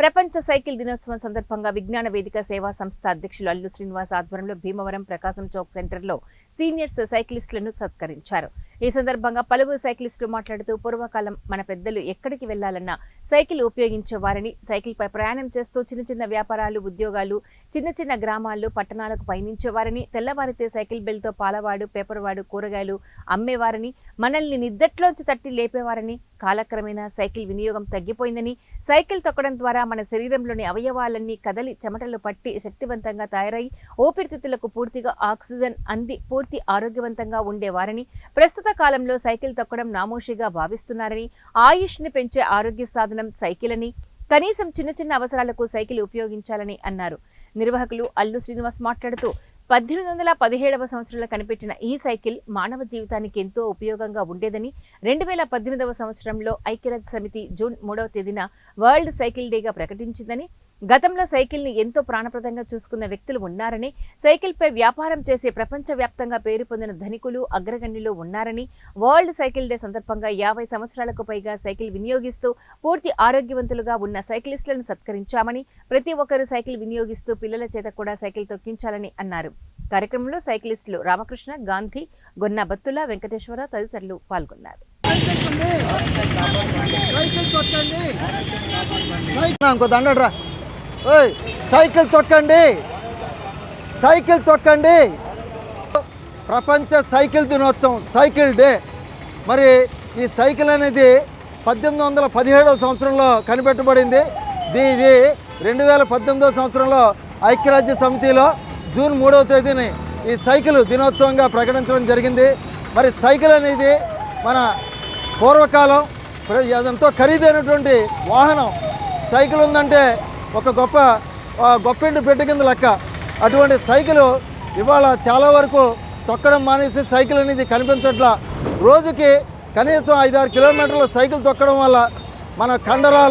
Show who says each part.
Speaker 1: ప్రపంచ సైకిల్ దినోత్సవం సందర్భంగా విజ్ఞాన వేదిక సేవా సంస్థ అధ్యక్షులు అల్లు శ్రీనివాస్ ఆధ్వర్యంలో భీమవరం ప్రకాశం చౌక్ సెంటర్లో సీనియర్స్ సైక్లిస్టులను సత్కరించారు. ఈ సందర్భంగా పలువురు సైకిలిస్టులు మాట్లాడుతూ పూర్వకాలం మన పెద్దలు ఎక్కడికి వెళ్ళాలన్నా సైకిల్ ఉపయోగించేవారని సైకిల్ పై ప్రయాణం చేస్తూ చిన్న చిన్న వ్యాపారాలు ఉద్యోగాలు చిన్న చిన్న గ్రామాల్లో పట్టణాలకు పయనించేవారని తెల్లవారితే సైకిల్ బెల్ట్తో పాలవాడు పేపర్వాడు కూరగాయలు అమ్మేవారని మనల్ని నిద్దట్లోంచి తట్టి లేపేవారని కాలక్రమేణా సైకిల్ వినియోగం తగ్గిపోయిందని సైకిల్ తొక్కడం ద్వారా మన శరీరంలోని అవయవాలన్నీ కదలి చెమటలు పట్టి శక్తివంతంగా తయారై ఊపిరితిత్తులకు పూర్తిగా ఆక్సిజన్ అంది పూర్తి ఆరోగ్యవంతంగా ఉండేవారని ప్రస్తుత కాలంలో సైకిల్ తొక్కడం నామోషిగా భావిస్తున్నారని ఆయుష్ని పెంచే ఆరోగ్య సాధనం సైకిల్ అని కనీసం చిన్న చిన్న అవసరాలకు సైకిల్ ఉపయోగించాలని అన్నారు. నిర్వాహకులు అల్లు శ్రీనివాస్ మాట్లాడుతూ పద్దెనిమిది వందల పదిహేడవ సంవత్సరంలో కనిపెట్టిన ఈ సైకిల్ మానవ జీవితానికి ఎంతో ఉపయోగంగా ఉండేదని రెండు వేల పద్దెనిమిదవ సంవత్సరంలో ఐక్యరాజ్య సమితి జూన్ మూడవ తేదీన వరల్డ్ సైకిల్ డేగా ప్రకటించిందని గతంలో సైకిల్ని ఎంతో ప్రాణప్రదంగా చూసుకున్న వ్యక్తులు ఉన్నారని సైకిల్పై వ్యాపారం చేసే ప్రపంచవ్యాప్తంగా పేరు పొందిన ధనికులు అగ్రగణ్యులు ఉన్నారని వరల్డ్ సైకిల్ డే సందర్భంగా యాభై సంవత్సరాలకు పైగా సైకిల్ వినియోగిస్తూ పూర్తి ఆరోగ్యవంతులుగా ఉన్న సైకిలిస్టులను సత్కరించామని ప్రతి ఒక్కరూ సైకిల్ వినియోగిస్తూ పిల్లల చేత కూడా సైకిల్ తొక్కించాలని అన్నారు. కార్యక్రమంలో సైకిలిస్టులు రామకృష్ణ గాంధీ గొన్న బత్తుల వెంకటేశ్వర తదితరులు పాల్గొన్నారు.
Speaker 2: ఇంకో దండరా సైకిల్ తొక్కండి. సైకిల్ తొక్కండి. ప్రపంచ సైకిల్ దినోత్సవం సైకిల్ డే. మరి ఈ సైకిల్ అనేది పద్దెనిమిది వందల పదిహేడవ సంవత్సరంలో కనిపెట్టబడింది. ఇది రెండు వేల పద్దెనిమిదవ సంవత్సరంలో ఐక్యరాజ్య సమితిలో జూన్ మూడవ తేదీని ఈ సైకిల్ దినోత్సవంగా ప్రకటించడం జరిగింది. మరి సైకిల్ అనేది మన పూర్వకాలం ఎంతో ఖరీదైనటువంటి వాహనం. సైకిల్ ఉందంటే ఒక గొప్ప గొప్పెండు బిడ్డ కింద లెక్క. అటువంటి సైకిల్ ఇవాళ చాలా వరకు తొక్కడం మానేసి సైకిల్ అనేది కనిపించట్లా. రోజుకి కనీసం ఐదారు కిలోమీటర్ల సైకిల్ తొక్కడం వల్ల మన కండరాలు